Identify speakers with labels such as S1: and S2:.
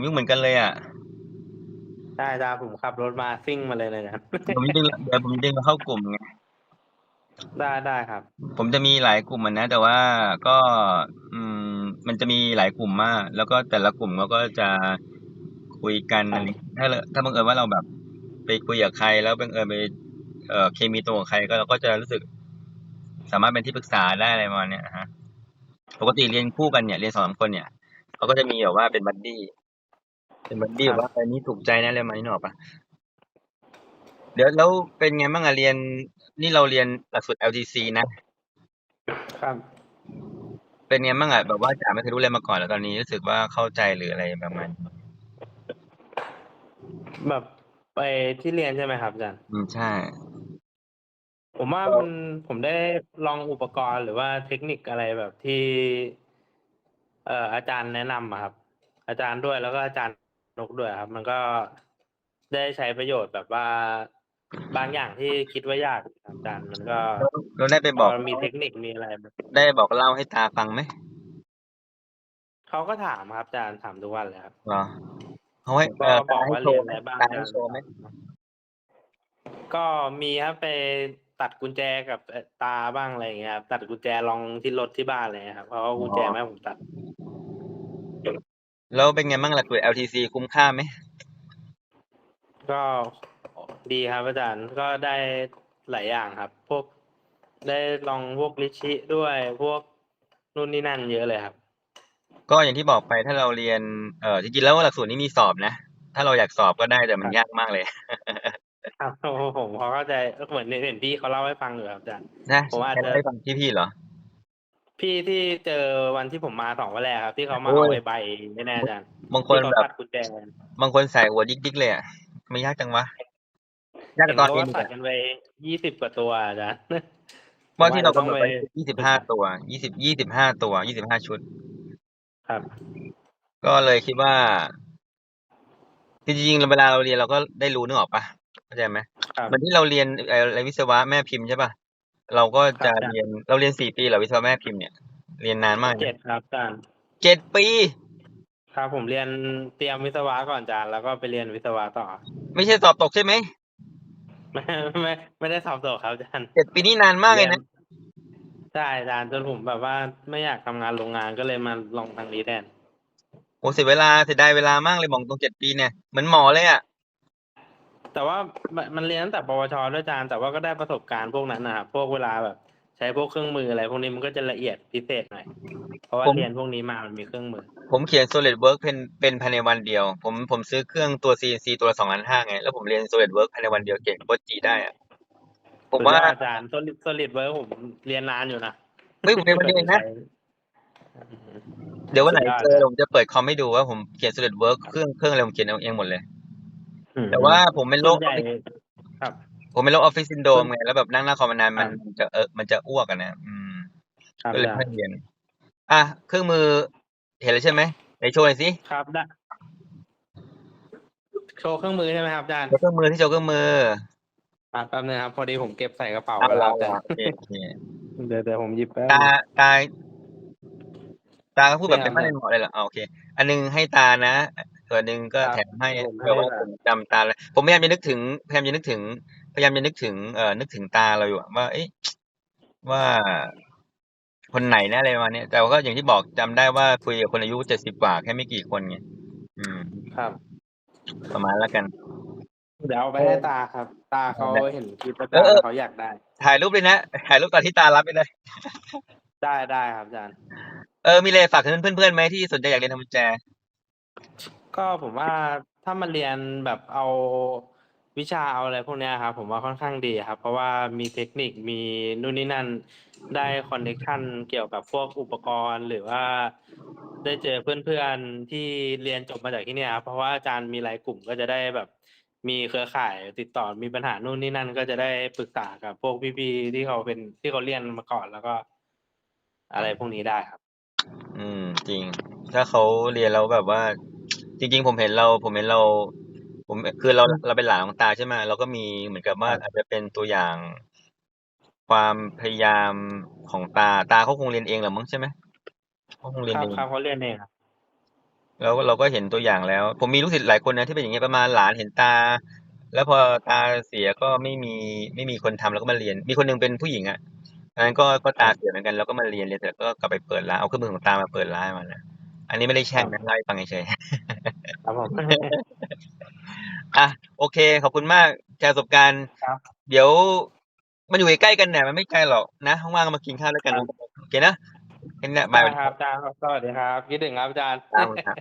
S1: ผมยุ่งเหมือนกันเลยอะ
S2: ได้จ้าผมขับรถมาซิ่งมาเลยเลยนะครับ
S1: ผมดึงเดี๋ยวผมดึงมาเข้ากลุ่มไง
S2: ได้ได้ครับ
S1: ผมจะมีหลายกลุ่มอะนะ แต่ว่าก็อืมมันจะมีหลายกลุ่มมาก แล้วก็แต่ละกลุ่มเขาก็จะคุยกันอะไรถ้าเราถ้าบังเอิญว่าเราแบบ ไปคุยกับใคร แล้วบังเอิญไปเอ่อเคมีตรงกับใครก็เราก็จะรู้สึก สามารถเป็นที่ปรึกษาได้อะไรประมาณเนี้ยฮะปกติเรียนคู่กันเนี่ยเรียนสองสามคนเนี่ยเขาก็จะมีแบบว่าเป็นบัดดี้ เป็นบัดดี้
S2: ครับ
S1: แบบว่าอันนี้ถูกใจนะอะไรประมาณนี้หนกออกปะเดี๋ยวแล้วเป็นไงบ้างอะเรียน นี่เราเรียนหลักสูตร LTC นะ
S2: ครับ
S1: เป็นไงบ้างอะแบบว่าจ๋าไม่เคยรู้อะไรมาก่อนแล้วตอนนี้รู้สึกว่าเข้าใจหรืออะไรประมาณนี้
S2: แบบไปที่เรียนใช่ไหมครับอาจารย์
S1: อืมใช่
S2: ผมว่ามันผมได้ลองอุปกรณ์หรือว่าเทคนิคอะไรแบบที่ เอ่ออาจารย์แนะนำอะครับ อาจารย์ด้วยแล้วก็อาจารย์ นกด้วยครับ มันก็ได้ใช้ประโยชน์แบบว่าบางอย่างที่คิดว่ายากครับอาจารย์มันก็
S1: เราได้ไปบอก
S2: พมีเทคนิคมีอะไร
S1: ได้บอกเล่าให้ตาฟังไหม
S2: เขาก็ถามครับอาจารย์ถามทุกวันเลยครับ
S1: เหรอเขาให้
S2: ก็
S1: เอ่อ
S2: บอก
S1: ตาให้
S2: ว่า
S1: โช
S2: เรียน
S1: ว์ไห
S2: อะ
S1: ม
S2: ไรบ้าง
S1: ตาให้โชว์ไหม
S2: ก็มีครับไปตัดกุญแจกับเอ่อตาบ้างอะไรอย่างเงี้ยครับตัดกุญแจลองที่รถที่บ้านเลยครับเพราะว่ากุญแจแม่ให้ผมตัด
S1: แล้วเป็นไงบ้างหลักสูตร LTC คุ้มค่าไหม
S2: ก็ดีครับอาจารย์ก็ได้หลายอย่างครับ พวกได้ลองพวกลิชิด้วยพวกนู่นนี่นั่นเยอะเลยครับ
S1: ก็อย่างที่บอกไปถ้าเราเรียนเอ่อจริงๆแล้วหลักสูตรนี้มีสอบนะ ถ้าเราอยากสอบก็ได้แต่มัน
S2: ครับ
S1: ยากมากเลย
S2: ครับผมพอเข้าใจเหมือนเห็นพี่เขาเล่าให้ฟังอยู่ครับอาจารย์
S1: นะ
S2: ผมอาจจะ
S1: ให้ฟังที่พี่เหรอ
S2: พี่ที่เจอวันที่ผมมาสองวันแรกครับ ที่เขามา
S1: โอ้
S2: เอา
S1: ย
S2: ใบใบไม่แน่อาจารย์
S1: บางคน
S2: ที่เขา
S1: แบบ
S2: ตัดกุญแจ
S1: บางคนใส่หัวดิ๊กๆเลยอะไม่ยากจังวะยาก
S2: เห็
S1: ก
S2: น
S1: ว่าตอน
S2: เขา
S1: เรียน
S2: ว่า
S1: อีก
S2: ตัด
S1: อะ
S2: กันไปยี่สิบกว่าตัวอาจารย์
S1: ว่าที่เรา
S2: ผม
S1: กำหนด
S2: อ
S1: ไว้
S2: จจะ
S1: ยี่สิบห้าตัวยี่สิบยี่สิบห้าตัวยี่สิบห้าชุด
S2: ครับ
S1: ก็เลยคิดว่าจริงๆเวลาเราเรียนเราก็ได้รู้นึกออกปะเข้าใจไหม
S2: ครับ
S1: เหมือนที่เราเรียนเอ่ออะไรวิศวะแม่พิมพ์ใช่ปะ เราก็จะ
S2: ครับ
S1: เรียนเราเรียนสี่ปีเหรอวิศวะแม่พิมพ์เนี่ย เรียนนานมากนะ
S2: เจ็ดครับอาจารย์
S1: เจ็ดปี
S2: ครับผมเรียนเตรียมวิศวะก่อนอาจารย์แล้วก็ไปเรียนวิศวะต่อ
S1: ไม่ใช่สอบตกใช่ไหม
S2: ไม่ไม่ไม่ได้สอบตกครับอาจารย์
S1: เจ็ดปีนี่นานมากเลยนะ
S2: ใช่อาจารย์จนผมแบบว่าไม่อยากทำงานโรงงานก็เลยมาลองทางนี้แทน
S1: โอ้เสียเวลาเสียดายเวลามากเลยมองตรงเจ็ดปีเนี่ยเหมือนหมอเลยอะ
S2: แต่ว่ามันมันเรียนตั้งแต่ปวชด้วยอาจารย์แต่ว่าก็ได้ประสบการณ์พวกนั้นนะครับพวกเวลาแบบ ใช้พวกเครื่องมืออะไรพวกนี้มันก็จะละเอียดพิเศษหน่อยเพราะว่า
S1: ผม
S2: เรียนพวกนี้มามันมีเครื่องมือ
S1: ผมเขียน SolidWorks เป็นเป็นภายในวันเดียว ผมผมซื้อเครื่องตัว CNC ตัวละสองล้านห้าไง แล้วผมเรียน SolidWorks ภายในวันเดียวเก่งโคตรจีได้อะผมว่า
S2: สุดยอดอาจารย์ solid solid work ผมเรียนนานอยู่นะ
S1: เฮ้ยผมเรียนวันเดียวเองนะ เดี๋ยววันไหน
S2: สุดยอด
S1: เจอผมจะเปิดคอมให้ดูว่าผมเขียน SolidWorks เครื่องเครื่องอะไรผมเขียนเองหมดเลย
S2: อืม
S1: แต่ว่าผมเป็นโร
S2: ส่ว
S1: คน
S2: ใหญ่ครับ
S1: ผมเป็นโรคออฟฟิศซินโดรม
S2: ส่วน
S1: ไงแล้วแบบนั่งหน้าคอมมานานมัน
S2: ครับ
S1: มันจะเออมันจะอ้วกอะนะ อืม
S2: ครับ
S1: ก็เลย
S2: อาจาร
S1: ไม่
S2: ย์
S1: เรียน อะเครื่องมือ เห็นแล้วใช่ไหมไหนโชว์หน่อยสิ
S2: ครับได้โชว์เครื่องมือใช่ไหมครับอาจารย์
S1: โชว์เครื่องมือที่โชว์เครื่องมือ
S2: อะแป๊บนึงครับ พอดีผมเก็บใส่กระเป๋า
S1: อะ
S2: ไปแล้ว
S1: รอ
S2: อาจาร
S1: รอ
S2: ย์
S1: โอเคโอเค
S2: เดี๋ยวเดี๋ยวผมหยิบแป๊บ
S1: ตา
S2: นึง
S1: ตาตาก็พูดแบบ
S2: เนี่
S1: เป็น
S2: ย
S1: บ้านเป็นหมอเลยเหรออะโอเค อันนึงให้ตานะ ส่วนหนึ่งก็
S2: ครับ
S1: แถมให้
S2: ผมให้
S1: เผื่อว่า
S2: ตา
S1: ผมจำตาเลยผมพยายามจะนึกถึงพยายามจะนึกถึง พยายามจะนึกถึง เอ่อ นึกถึงตาเราอยู่อะว่า เอ๊ะ ว่า คนไหนนะ อะไรประมาณเนี้ย แต่ว่าก็อย่างที่บอกจำได้ว่าคุยกับคนอายุเจ็ดสิบกว่าแค่ไม่กี่คนไง อืม
S2: ครับ
S1: ประมาณแล้วกัน
S2: เดี๋ยวเอาไปให้ตาครับ ตาเขาเห็นคลิปอา
S1: เอ
S2: จาร
S1: อเออ
S2: ย์เขาอยากได้
S1: ถ่ายรูปเลยนะ ถ่ายรูปตอนที่ตารับไปเลย
S2: ได้ได้ครับอาจารย์
S1: เออ มีอะไรฝากถึงเพื่อนๆไหมที่สนใจอยากเรียนทำกุญแจ
S2: ก็ผมว่าถ้ามาเรียนแบบเอาวิชาเอาอะไรพวกเนี้ยครับผมว่าค่อนข้างดีครับ เพราะว่ามีเทคนิคมีนู่นนี่นั่นได้คอนเนคชันเกี่ยวกับพวกอุปกรณ์ หรือว่าได้เจอเพื่อนๆที่เรียนจบมาจากที่เนี่ยครับเพราะว่าอาจารย์มีหลายกลุ่มก็จะได้แบบ มีเครือข่ายติดต่อมีปัญหานู่นนี่นั่น ก็จะได้ปรึกษากับพวกพี่ๆที่เขาเป็นที่เขาเรียนมาก่อนแล้วก็ อะไรพวกนี้ได้ครับ
S1: อืม จริง ถ้าเขาเรียนแล้วแบบว่า จริง ๆ ผมเห็นเรา ผมเห็นเรา ผมคือเราเราเป็นหลานของตาใช่ไหมเราก็มีเหมือนกับว่า
S2: ครับ
S1: อาจจะเป็นตัวอย่างความพยายามของตาตาเขาคงเรียนเองแหละมั้งใช่ไหมเขาคงเรียน
S2: ครับ
S1: เอง
S2: ครับเขาเรียนเองครับ
S1: แล้วเราก็เห็นตัวอย่างแล้ว ผมมีลูกศิษย์หลายคนนะที่เป็นอย่างเงี้ยประมาณหลานเห็นตา แล้วพอตาเสียก็ไม่มีไม่มีคนทำแล้วก็มาเรียน มีคนหนึงเป็นผู้หญิงอะอันนั้นก็ก็ตาเสียเหมือนกันแล้วก็มาเรียนเรียนเสร็จก็กลับไปเปิดร้านเอาเครื่องมือของตามาเปิดร้านมานะ อันนี้ไม่ได้แช่งนะเล่าให้ฟังเฉย
S2: ครับผม
S1: ๆอะโอเค ขอบคุณมากแชร์ประสบการณ์
S2: ครับ
S1: เดี๋ยว มันอยู่ใกล้ๆกันเนี่ยมันไม่ไกลหรอกนะว่างๆก็มากินข้าวด้วยกัน
S2: ครับ
S1: โอเคนะเห็นเนี่ยบาย
S2: ได้ครับอาจารย์สวัสดีครับคิดถึงครับอาจารย์
S1: ครับ